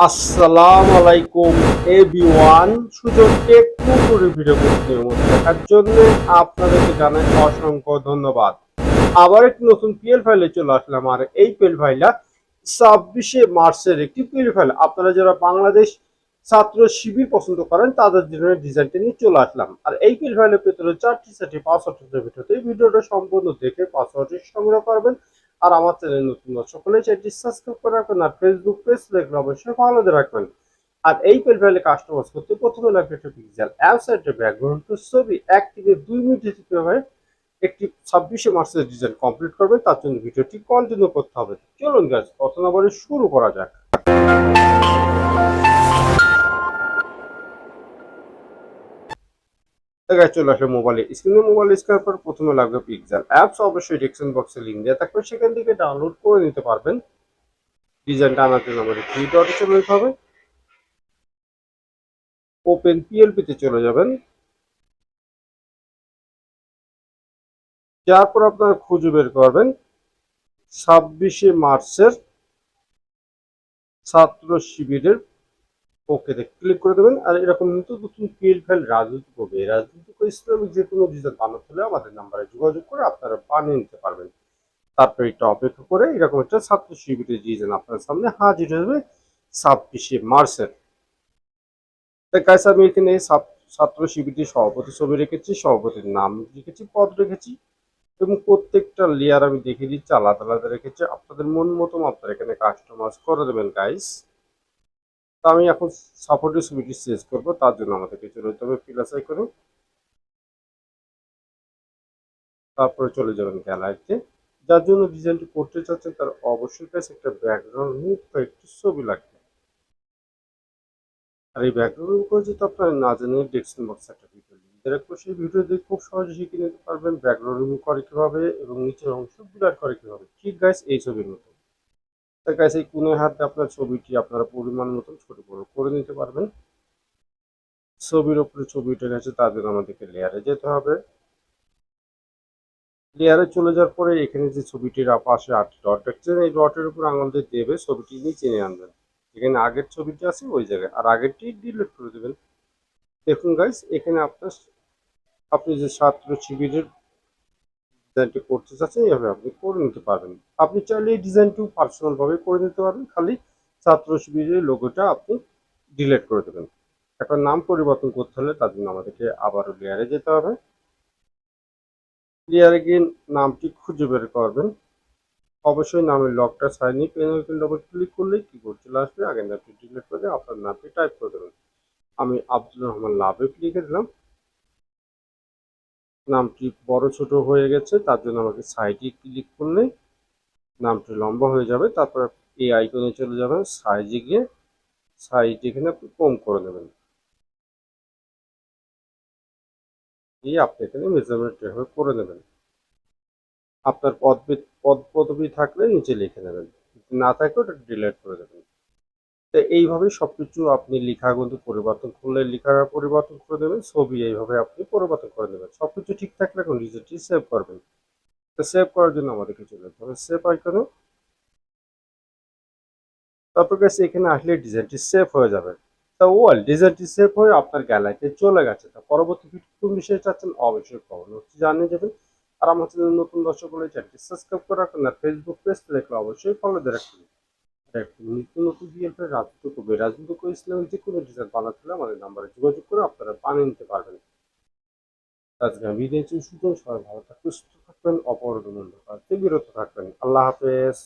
আসসালামু আলাইকুম এভরিওয়ান সুযোগ টেক করে ভিডিও কন্টিনিউ দেখার জন্য আপনাদেরকে জানাই অসংখ্য ধন্যবাদ আবার একটি নতুন পিএল ফাইলে চলে আসলাম আর এই পিএল ফাইলটা ছাব্বিশে মার্চের একটি পিএল ফাইল আপনারা যারা বাংলাদেশ ছাত্র শিবির পছন্দ করেন তাদের জন্য ডিজাইনটা নিয়ে চলে আসলাম আর এই পিএল ফাইলের ভেতরে চারটি সেটি পাসওয়ার্ডের এই ভিডিওটা সম্পূর্ণ দেখে পাসওয়ার্ডটি সংগ্রহ করবেন আর আমার চ্যানেল নতুন সকলে চ্যানেলটি সাবস্ক্রাইব করে রাখবেন আর ফেসবুক পেজ দেখলে অবশ্যই ফলো দিয়ে রাখবেন। আর এই পেলফাইলে কাস্টমাইজ করতে প্রথমে লাগবে একটা পিক্সেল অ্যাপসাইটের ব্যাকগ্রাউন্ড ছবি। এক থেকে দুই মিনিটে কীভাবে একটি ছাব্বিশে মার্চের ডিজাইন কমপ্লিট করবেন তার জন্য ভিডিওটি কন্টিনিউ করতে হবে। চলুন গাছ প্রথম বলে শুরু করা যাক। জায়গায় চলে আসলে মোবাইলে স্ক্রিনে মোবাইল স্ক্যান পর প্রথমে লাগবে পিক্সেল অ্যাপস অবশ্যই ডিসক্রিপশন বক্সে লিঙ্ক দেওয়া থাকবে। সেখান থেকে ডাউনলোড করে নিতে পারবেন। ডিজাইনটা আনার জন্য আমাদের থ্রি ডটে চলে যেতে হবে। ওপেন পিএলপিতে চলে যাবেন। যার পর আপনারা খুঁজে বের করবেন ছাব্বিশে মার্চের ছাত্র শিবিরের ওকেতে ক্লিক করে দেবেন, আর এরকম নতুন নতুন পিএল ফাইল রাজনৈতিক হবে রাজনৈতিক ইসলামিক যে কোনো ডিজাইন বানাতে হলে আমাদের নাম্বারে যোগাযোগ করে আপনারা বানিয়ে নিতে পারবেন। তারপরে এটা অপেক্ষা করে এরকম একটা ছাত্র শিবিরের ডিজাইন আপনার সামনে হাজির হবে ছাব্বিশে মার্চের। তাই গাইস আমি এখানে ছাত্র- শিবিরটির সভাপতি ছবি রেখেছি, সভাপতির নাম রেখেছি পদ রেখেছি, এবং প্রত্যেকটা লেয়ার আমি দেখিয়ে দিচ্ছি, আলাদা আলাদা রেখেছি। আপনাদের মন মতো আপনারা এখানে কাস্টমাইজ করে দেবেন গাইস তো আমি এখন সাপোর্টের ছবিটি চেঞ্জ করব, তার জন্য আমাদেরকে চলে যেতে হবে প্লাস আইকনে তারপরে চলে যাবেন গ্যালারিতে যার জন্য ডিজাইনটি করতে চাচ্ছেন, তার অবশ্যই কাছে একটা ব্যাকগ্রাউন্ড একটি ছবি লাগবে। আর এই ব্যাকগ্রাউন্ড করে যদি আপনারা না জানেন ডেস্কশন বক্সে একটা ভিডিও রাখব সেই ভিডিও দেখে খুব সহজে শিখে নিতে পারবেন ব্যাকগ্রাউন্ড রিমুভ করে কীভাবে এবং নিচের অংশ ব্লার করে কীভাবে। ঠিক গাইস এই ছবির মতো গাইস এই কোণের হাতে আপনার ছবিটি আপনারা পরিমাণ মতন ছোট বড় করে নিতে পারবেন। ছবির উপরে ছবি উঠে গেছে তার জন্য আমাদেরকে লেয়ারে যেতে হবে। লেয়ারে চলে যাওয়ার পরে এখানে যে ছবিটির পাশে আট ডট দেখছেন, এই ডটের উপর আঙুল দিয়ে দেবে ছবিটি নিয়ে আনবেন। এখানে আগের ছবিটি আছে ওই জায়গায়, আর আগেরটি ডিলিট করে দেবেন। দেখুন গাইস এখানে আপনার, আপনি যে ছাত্র শিবিরের ডিজাইনটি করতে চাচ্ছেন এইভাবে আপনি করে নিতে পারবেন। আপনি চাইলে এই ডিজাইনটিও পার্সোনালভাবে করে নিতে পারবেন, খালি ছাত্র শিবিরের লোগোটা আপনি ডিলিট করে দেবেন। এখন নাম পরিবর্তন করতে হলে তার জন্য আমাদেরকে আবারও লেয়ারে যেতে হবে। লেয়ারে গিয়ে নামটি খুঁজে বের করবেন। অবশ্যই নামের লকটা সাইনি পেন ডবল ক্লিক করলেই কিবোর্ড চলে আসবে, আগের নামটি ডিলিট করে আপনার নামটি টাইপ করে দেবেন। আমি আব্দুল রহমান লাভে লিখে দিলাম। নামটি বড় ছোট হয়ে গেছে, তার জন্য আমাকে সাইডে ক্লিক করলে নামটি লম্বা হয়ে যাবে, তারপর এই আইকনে চলে যাবেন সাইজে গিয়ে সাইজ এখানে আপনি কম করে দেবেন দিয়ে আপনি এখানে মেজারমেন্ট এভাবে করে নেবেন। আপনার পদ পদ পদবি থাকলে নিচে লিখে নেবেন না থাকলে ওটা ডিলিট করে দেবেন। তো এইভাবে সবকিছু আপনি লেখা কিন্তু পরিবর্তন করলে লেখার পরিবর্তন করে দেবেন, ছবি এইভাবে আপনি পরিবর্তন করে দেবেন। সবকিছু ঠিক থাকলে এখন ডিজিটটি সেভ করবেন। তো সেভ করার জন্য আমাদেরকে চলে যেতে হবে সেভ আইকনে তারপর কাছে এখানে আসলে ডিজাইনটি সেভ হয়ে যাবে। তা ওয়াল ডিজাইনটি সেভ হয়ে আপনার গ্যালারিতে চলে গেছে। তা পরবর্তী ভিডিও কোন বিষয়ে চাচ্ছেন অবশ্যই কমেন্ট জানিয়ে যাবেন আর আমার চ্যানেল নতুন দর্শক হলে চ্যানেলটি সাবস্ক্রাইব করে রাখুন। আর ফেসবুক পেজ দেখলে অবশ্যই ফলো দিয়ে রাখুন। নিত্য নতুন বিএলপের রাজনীতি কবি রাজনীতি করে ইসলামের যে কোনো ডিজাইন বানাতে আমাদের নাম্বারে যোগাযোগ করে আপনারা বানিয়ে নিতে পারবেন। আজকে আমি দিয়েছি সুযোগ সবাই ভালো থাকবেন, সুস্থ থাকবেন, অপরাধ বিরত থাকবেন। আল্লাহ হাফেজ।